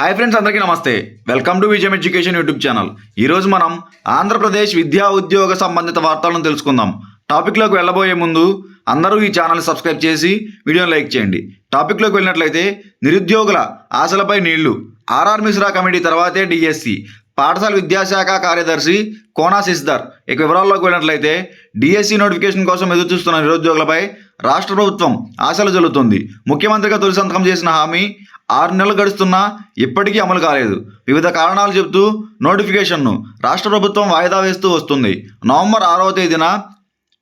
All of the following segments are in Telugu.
హాయ్ ఫ్రెండ్స్ అందరికీ నమస్తే. Welcome to Vijayam education YouTube channel ఈరోజు మనం ఆంధ్రప్రదేశ్ విద్యా ఉద్యోగ సంబంధిత వార్తలను తెలుసుకుందాం. టాపిక్లోకి వెళ్ళబోయే ముందు అందరూ ఈ ఛానల్ సబ్స్క్రైబ్ చేసి వీడియోని లైక్ చేయండి. టాపిక్లోకి వెళ్ళినట్లయితే నిరుద్యోగుల ఆశలపై నీళ్ళు. ఆర్ఆర్ మిశ్రా కమిటీ తర్వాతే డిఎస్సి పాఠశాల విద్యాశాఖ కార్యదర్శి కోనా శశిధర్. ఇక వివరాల్లోకి వెళ్ళినట్లయితే డిఎస్సి నోటిఫికేషన్ కోసం ఎదురు చూస్తున్న నిరుద్యోగులపై రాష్ట్ర ప్రభుత్వం ఆశలు జల్లుతుంది. ముఖ్యమంత్రిగా తొలి సంతకం చేసిన హామీ ఆరు నెలలు గడుస్తున్నా ఇప్పటికీ అమలు కాలేదు. వివిధ కారణాలు చెబుతూ నోటిఫికేషన్ను రాష్ట్ర ప్రభుత్వం వాయిదా వేస్తూ వస్తుంది. నవంబర్ ఆరవ తేదీన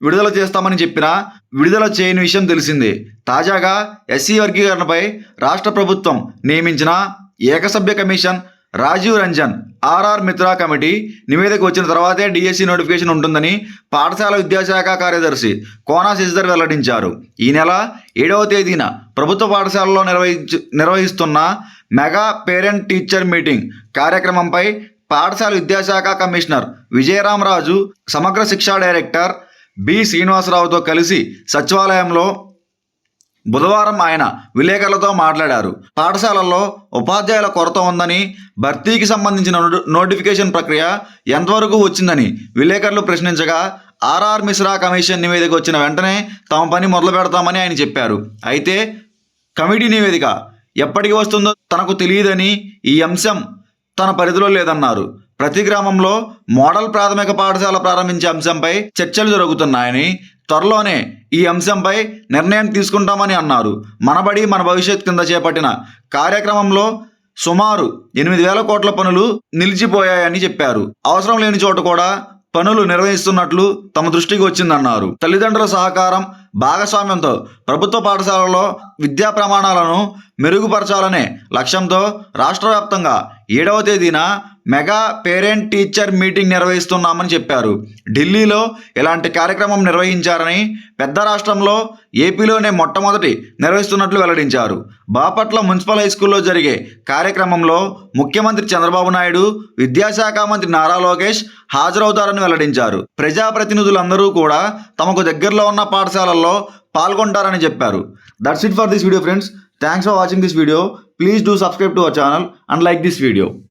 విడుదల చేస్తామని చెప్పినా విడుదల చేయని విషయం తెలిసిందే. తాజాగా ఎస్సీ వర్గీకరణపై రాష్ట్ర ప్రభుత్వం నియమించిన ఏకసభ్య commission Rajiv Ranjan RR Mitra committee నివేదిక వచ్చిన తర్వాతే డిఎస్సి నోటిఫికేషన్ ఉంటుందని పాఠశాల విద్యాశాఖ కార్యదర్శి కోనా శశిధర్ వెల్లడించారు. ఈ నెల ఏడవ తేదీన ప్రభుత్వ పాఠశాలలో నిర్వహించు నిర్వహిస్తున్న మెగా పేరెంట్ టీచర్ మీటింగ్ కార్యక్రమంపై పాఠశాల విద్యాశాఖ కమిషనర్ విజయరామరాజు సమగ్ర శిక్షా డైరెక్టర్ బి శ్రీనివాసరావుతో కలిసి సచివాలయంలో బుధవారం ఆయన విలేకరులతో మాట్లాడారు. పాఠశాలల్లో ఉపాధ్యాయుల కొరత ఉందని భర్తీకి సంబంధించిన నోటిఫికేషన్ ప్రక్రియ ఎంతవరకు వచ్చిందని విలేకరులు ప్రశ్నించగా ఆర్ఆర్ మిశ్రా కమిషన్ నివేదిక వచ్చిన వెంటనే తమ పని మొదలు పెడతామని ఆయన చెప్పారు. అయితే కమిటీ నివేదిక ఎప్పటికి వస్తుందో తనకు తెలియదని ఈ అంశం తన పరిధిలో లేదన్నారు. ప్రతి గ్రామంలో మోడల్ ప్రాథమిక పాఠశాల ప్రారంభించే అంశంపై చర్చలు జరుగుతున్నాయని త్వరలోనే ఈ అంశంపై నిర్ణయం తీసుకుంటామని అన్నారు. మనబడి మన భవిష్యత్ కింద చేపట్టిన కార్యక్రమంలో సుమారు ఎనిమిది వేల కోట్ల పనులు నిలిచిపోయాయని చెప్పారు. అవసరం లేని చోట కూడా పనులు నిర్వహిస్తున్నట్లు తమ దృష్టికి వచ్చిందన్నారు. తల్లిదండ్రుల సహకారం భాగస్వామ్యంతో ప్రభుత్వ పాఠశాలలో విద్యా ప్రమాణాలను మెరుగుపరచాలనే లక్ష్యంతో రాష్ట్ర వ్యాప్తంగా ఏడవ తేదీన మెగా పేరెంట్ టీచర్ మీటింగ్ నిర్వహిస్తున్నామని చెప్పారు. ఢిల్లీలో ఇలాంటి కార్యక్రమం నిర్వహించారని పెద్ద రాష్ట్రంలో ఏపీలోనే మొట్టమొదటి నిర్వహిస్తున్నట్లు వెల్లడించారు. బాపట్ల మున్సిపల్ హై స్కూల్లో జరిగే కార్యక్రమంలో ముఖ్యమంత్రి చంద్రబాబు నాయుడు విద్యాశాఖ మంత్రి నారా లోకేష్ హాజరవుతారని వెల్లడించారు. ప్రజాప్రతినిధులందరూ కూడా తమకు దగ్గరలో ఉన్న పాఠశాలల్లో పాల్గొంటారని చెప్పారు. That's it for this video friends. Thanks for watching this video. Please do subscribe to our channel and like this video.